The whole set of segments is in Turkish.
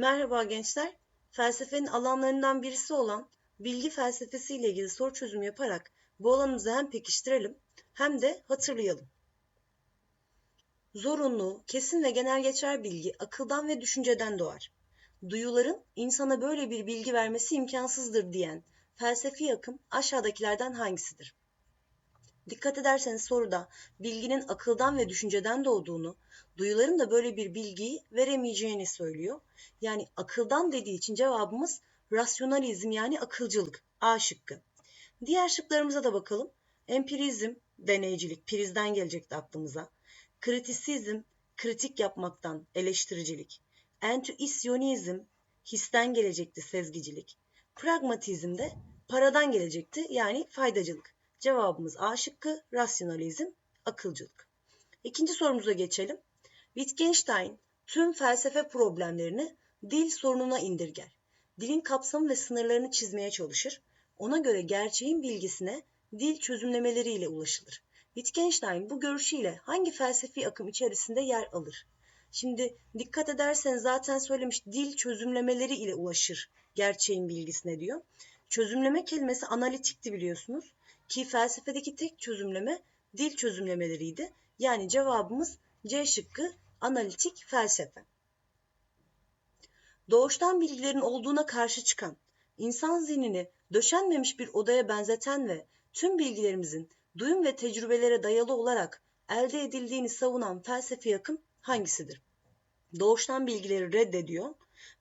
Merhaba gençler. Felsefenin alanlarından birisi olan bilgi felsefesi ile ilgili soru çözümü yaparak bu alanımızı hem pekiştirelim hem de hatırlayalım. Zorunlu, kesin ve genel geçer bilgi akıldan ve düşünceden doğar. Duyuların insana böyle bir bilgi vermesi imkansızdır diyen felsefi akım aşağıdakilerden hangisidir? Dikkat ederseniz soruda bilginin akıldan ve düşünceden doğduğunu, duyuların da böyle bir bilgiyi veremeyeceğini söylüyor. Yani akıldan dediği için cevabımız rasyonalizm yani akılcılık. A şıkkı. Diğer şıklarımıza da bakalım. Empirizm, deneycilik, prizden gelecekti aklımıza. Kritisizm, kritik yapmaktan, eleştiricilik. Entüisyonizm, histen gelecekti, sezgicilik. Pragmatizm de paradan gelecekti, yani faydacılık. Cevabımız A şıkkı, rasyonalizm, akılcılık. İkinci sorumuza geçelim. Wittgenstein tüm felsefe problemlerini dil sorununa indirger. Dilin kapsamı ve sınırlarını çizmeye çalışır. Ona göre gerçeğin bilgisine dil çözümlemeleriyle ulaşılır. Wittgenstein bu görüşüyle hangi felsefi akım içerisinde yer alır? Şimdi dikkat ederseniz zaten söylemiş dil çözümlemeleri ile ulaşır gerçeğin bilgisine diyor. Çözümleme kelimesi analitikti biliyorsunuz ki felsefedeki tek çözümleme dil çözümlemeleriydi. Yani cevabımız C şıkkı analitik felsefe. Doğuştan bilgilerin olduğuna karşı çıkan, insan zihnini döşenmemiş bir odaya benzeten ve tüm bilgilerimizin duyum ve tecrübelere dayalı olarak elde edildiğini savunan felsefi akım hangisidir? Doğuştan bilgileri reddediyor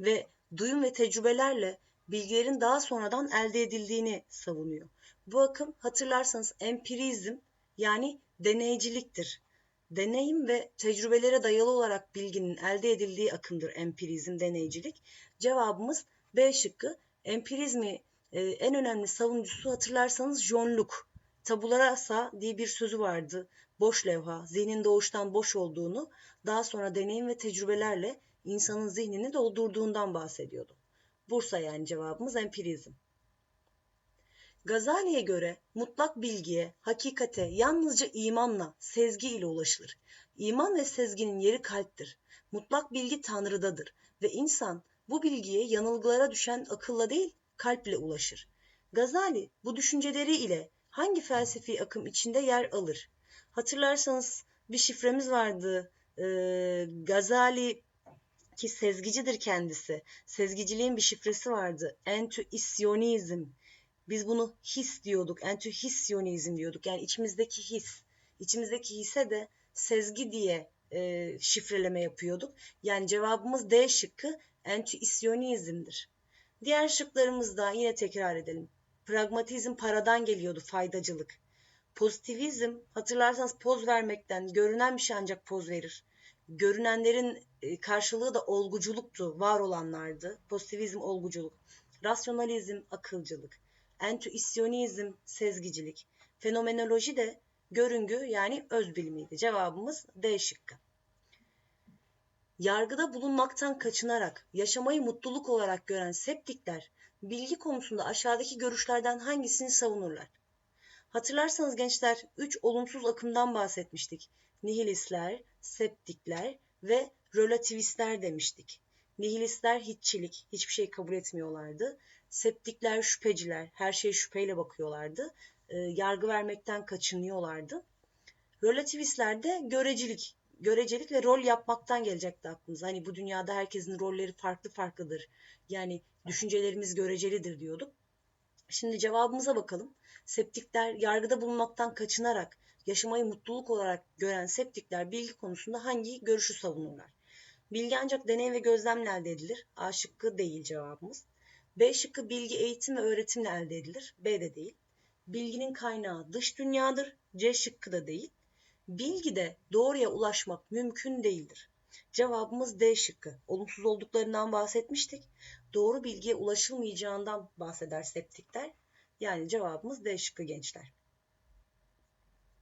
ve duyum ve tecrübelerle bilgilerin daha sonradan elde edildiğini savunuyor. Bu akım hatırlarsanız empirizm yani deneyciliktir. Deneyim ve tecrübelere dayalı olarak bilginin elde edildiği akımdır empirizm, deneycilik. Cevabımız B şıkkı. Empirizmi e, en önemli savunucusu hatırlarsanız John Locke. Tabula rasa diye bir sözü vardı. Boş levha, zihnin doğuştan boş olduğunu, daha sonra deneyim ve tecrübelerle insanın zihnini doldurduğundan bahsediyordu. Bursa yani cevabımız empirizm. Gazali'ye göre mutlak bilgiye, hakikate yalnızca imanla, sezgi ile ulaşılır. İman ve sezginin yeri kalptir. Mutlak bilgi Tanrı'dadır ve insan bu bilgiye yanılgılara düşen akılla değil, kalple ulaşır. Gazali bu düşünceleri ile hangi felsefi akım içinde yer alır? Hatırlarsanız bir şifremiz vardı. Ee, Gazali ki sezgicidir kendisi. Sezgiciliğin bir şifresi vardı. Entüisyonizm. Biz bunu his diyorduk. Entühisyonizm diyorduk. Yani içimizdeki his. İçimizdeki hisse de sezgi diye e, şifreleme yapıyorduk. Yani cevabımız D şıkkı entüisyonizmdir. Diğer şıklarımızda yine tekrar edelim. Pragmatizm paradan geliyordu, faydacılık. Pozitivizm hatırlarsanız poz vermekten, görünen bir şey ancak poz verir. Görünenlerin e, karşılığı da olguculuktu, var olanlardı. Pozitivizm olguculuk. Rasyonalizm akılcılık. Entüisyonizm sezgicilik. Fenomenoloji de görüngü yani öz bilimiydi. Cevabımız D şıkkı. Yargıda bulunmaktan kaçınarak yaşamayı mutluluk olarak gören septikler bilgi konusunda aşağıdaki görüşlerden hangisini savunurlar? Hatırlarsanız gençler 3 olumsuz akımdan bahsetmiştik. Nihilistler, septikler ve relativistler demiştik. Nihilistler hiççilik, hiçbir şey kabul etmiyorlardı. Septikler şüpheciler, her şeye şüpheyle bakıyorlardı. E, yargı vermekten kaçınıyorlardı. Relativistler de görecilik, görecelik ve rol yapmaktan gelecekti aklımıza. Hani bu dünyada herkesin rolleri farklı farklıdır. Yani düşüncelerimiz görecelidir diyorduk. Şimdi cevabımıza bakalım. Septikler yargıda bulunmaktan kaçınarak yaşamayı mutluluk olarak gören septikler bilgi konusunda hangi görüşü savunurlar? Bilgi ancak deney ve gözlemle elde edilir. A şıkkı değil cevabımız. B şıkkı bilgi eğitim ve öğretimle elde edilir. B de değil. Bilginin kaynağı dış dünyadır. C şıkkı da değil. Bilgide doğruya ulaşmak mümkün değildir. Cevabımız D şıkkı. Olumsuz olduklarından bahsetmiştik. Doğru bilgiye ulaşılmayacağından bahseder septikler. Yani cevabımız D şıkkı gençler.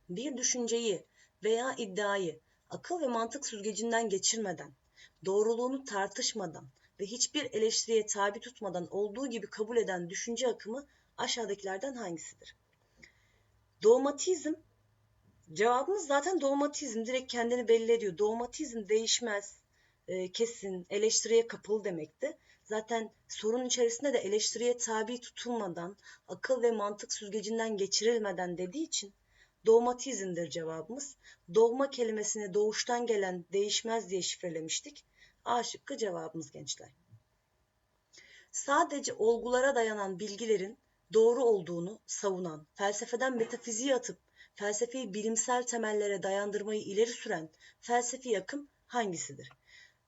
Bir düşünceyi veya iddiayı akıl ve mantık süzgecinden geçirmeden, doğruluğunu tartışmadan ve hiçbir eleştiriye tabi tutmadan olduğu gibi kabul eden düşünce akımı aşağıdakilerden hangisidir? Dogmatizm Cevabımız zaten dogmatizm direkt kendini belli ediyor. Dogmatizm değişmez, e, kesin, eleştiriye kapalı demekti. Zaten sorun içerisinde de eleştiriye tabi tutulmadan, akıl ve mantık süzgecinden geçirilmeden dediği için dogmatizmdir cevabımız. Dogma kelimesini doğuştan gelen değişmez diye şifrelemiştik. A şıkkı cevabımız gençler. Sadece olgulara dayanan bilgilerin doğru olduğunu savunan, felsefeden metafiziğe atıp felsefeyi bilimsel temellere dayandırmayı ileri süren felsefi akım hangisidir?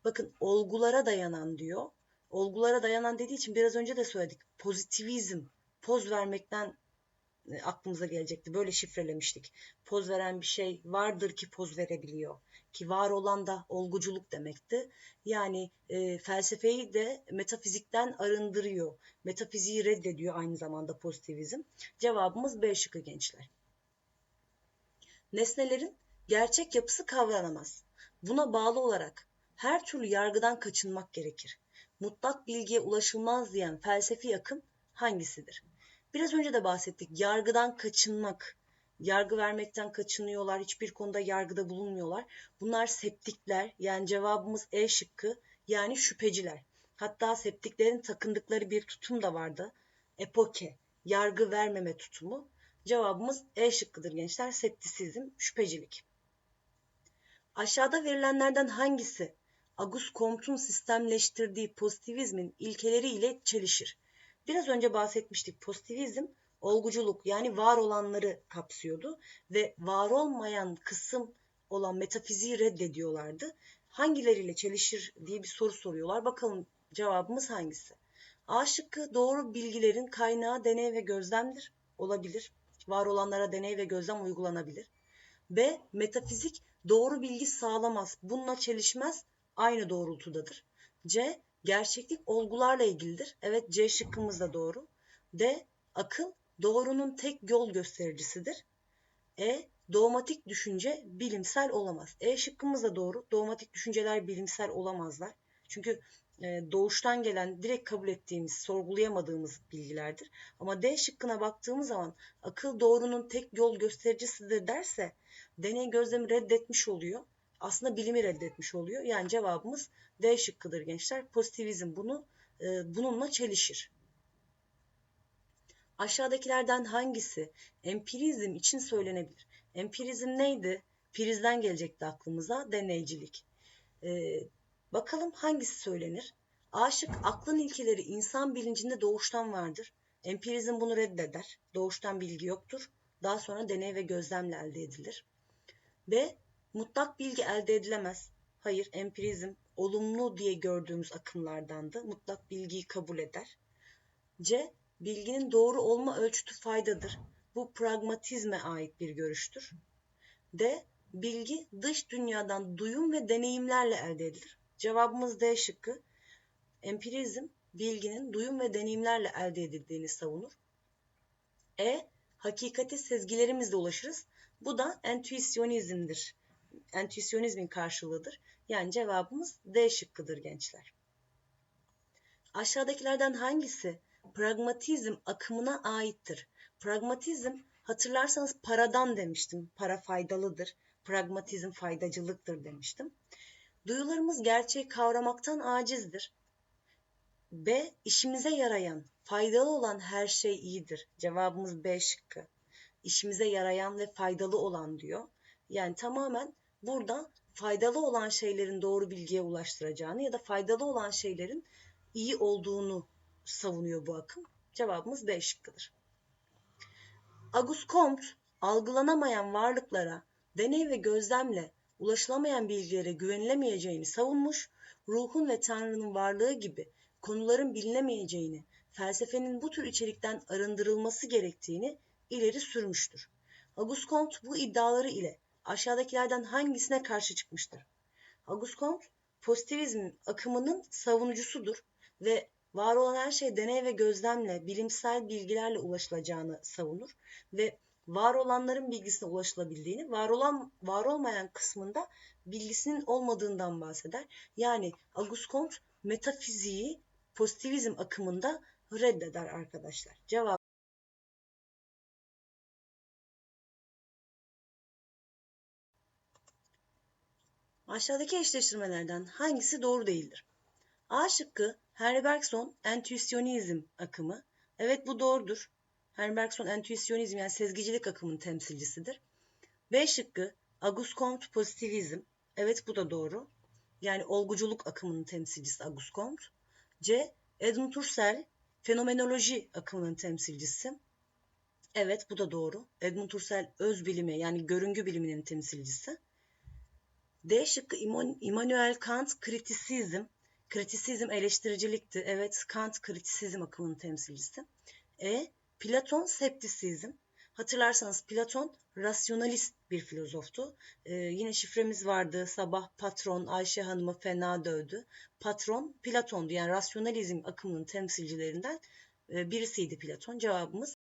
Bakın olgulara dayanan diyor. Olgulara dayanan dediği için biraz önce de söyledik. Pozitivizm, poz vermekten aklımıza gelecekti. Böyle şifrelemiştik. Poz veren bir şey vardır ki poz verebiliyor. Ki var olan da olguculuk demekti. Yani e, felsefeyi de metafizikten arındırıyor. Metafiziği reddediyor aynı zamanda pozitivizm. Cevabımız B şıkkı gençler. Nesnelerin gerçek yapısı kavranamaz. Buna bağlı olarak her türlü yargıdan kaçınmak gerekir. Mutlak bilgiye ulaşılmaz diyen felsefi akım hangisidir? Biraz önce de bahsettik. Yargıdan kaçınmak. Yargı vermekten kaçınıyorlar. Hiçbir konuda yargıda bulunmuyorlar. Bunlar septikler. Yani cevabımız E şıkkı. Yani şüpheciler. Hatta septiklerin takındıkları bir tutum da vardı. Epoke. Yargı vermeme tutumu. Cevabımız E şıkkıdır gençler. Septisizm, şüphecilik. Aşağıda verilenlerden hangisi Auguste Comte'un sistemleştirdiği pozitivizmin ilkeleri ile çelişir? Biraz önce bahsetmiştik. Pozitivizm olguculuk yani var olanları kapsıyordu ve var olmayan kısım olan metafiziği reddediyorlardı. Hangileriyle çelişir diye bir soru soruyorlar. Bakalım cevabımız hangisi? A şıkkı doğru bilgilerin kaynağı deney ve gözlemdir. Olabilir. Var olanlara deney ve gözlem uygulanabilir. B. Metafizik doğru bilgi sağlamaz. Bununla çelişmez. Aynı doğrultudadır. C. Gerçeklik olgularla ilgilidir. Evet C şıkkımız da doğru. D. Akıl doğrunun tek yol göstericisidir. E. Dogmatik düşünce bilimsel olamaz. E şıkkımız da doğru. Dogmatik düşünceler bilimsel olamazlar. Çünkü e, doğuştan gelen direkt kabul ettiğimiz, sorgulayamadığımız bilgilerdir. Ama D şıkkına baktığımız zaman akıl doğrunun tek yol göstericisidir derse deney gözlemi reddetmiş oluyor. Aslında bilimi reddetmiş oluyor. Yani cevabımız D şıkkıdır gençler. Pozitivizm bunu e, bununla çelişir. Aşağıdakilerden hangisi empirizm için söylenebilir? Empirizm neydi? Prizden gelecekti aklımıza deneycilik. Ee, bakalım hangisi söylenir? Aşık aklın ilkeleri insan bilincinde doğuştan vardır. Empirizm bunu reddeder. Doğuştan bilgi yoktur. Daha sonra deney ve gözlemle elde edilir. B. Mutlak bilgi elde edilemez. Hayır, empirizm olumlu diye gördüğümüz akımlardandı. Mutlak bilgiyi kabul eder. C. Bilginin doğru olma ölçütü faydadır. Bu pragmatizme ait bir görüştür. D. Bilgi dış dünyadan duyum ve deneyimlerle elde edilir. Cevabımız D şıkkı. Empirizm bilginin duyum ve deneyimlerle elde edildiğini savunur. E. Hakikate sezgilerimizle ulaşırız. Bu da entüisyonizmdir. Entüisyonizmin karşılığıdır. Yani cevabımız D şıkkıdır gençler. Aşağıdakilerden hangisi pragmatizm akımına aittir? Pragmatizm hatırlarsanız paradan demiştim. Para faydalıdır. Pragmatizm faydacılıktır demiştim. Duyularımız gerçeği kavramaktan acizdir. B. işimize yarayan, faydalı olan her şey iyidir. Cevabımız B şıkkı. İşimize yarayan ve faydalı olan diyor. Yani tamamen burada faydalı olan şeylerin doğru bilgiye ulaştıracağını ya da faydalı olan şeylerin iyi olduğunu savunuyor bu akım. Cevabımız B şıkkıdır. Auguste Comte algılanamayan varlıklara deney ve gözlemle ulaşılamayan bilgilere güvenilemeyeceğini savunmuş, ruhun ve Tanrı'nın varlığı gibi konuların bilinemeyeceğini, felsefenin bu tür içerikten arındırılması gerektiğini ileri sürmüştür. Auguste Comte bu iddiaları ile aşağıdakilerden hangisine karşı çıkmıştır? Auguste Comte pozitivizm akımının savunucusudur ve var olan her şey deney ve gözlemle, bilimsel bilgilerle ulaşılacağını savunur ve var olanların bilgisine ulaşılabildiğini, var olan var olmayan kısmında bilgisinin olmadığından bahseder. Yani Auguste Comte metafiziği pozitivizm akımında reddeder arkadaşlar. Cevap Aşağıdaki eşleştirmelerden hangisi doğru değildir? A şıkkı Herbergson entüisyonizm akımı. Evet bu doğrudur. Herbergson entüisyonizm yani sezgicilik akımının temsilcisidir. B şıkkı Auguste Comte pozitivizm. Evet bu da doğru. Yani olguculuk akımının temsilcisi Auguste Comte. C. Edmund Husserl fenomenoloji akımının temsilcisi. Evet bu da doğru. Edmund Husserl öz bilimi yani görüngü biliminin temsilcisi. D şıkkı Immanuel Kant kritisizm. Kritisizm eleştiricilikti. Evet Kant kritisizm akımının temsilcisi. E. Platon septisizm. Hatırlarsanız Platon rasyonalist bir filozoftu. Ee, yine şifremiz vardı. Sabah patron Ayşe Hanım'ı fena dövdü. Patron Platon'du. Yani rasyonalizm akımının temsilcilerinden e, birisiydi Platon. Cevabımız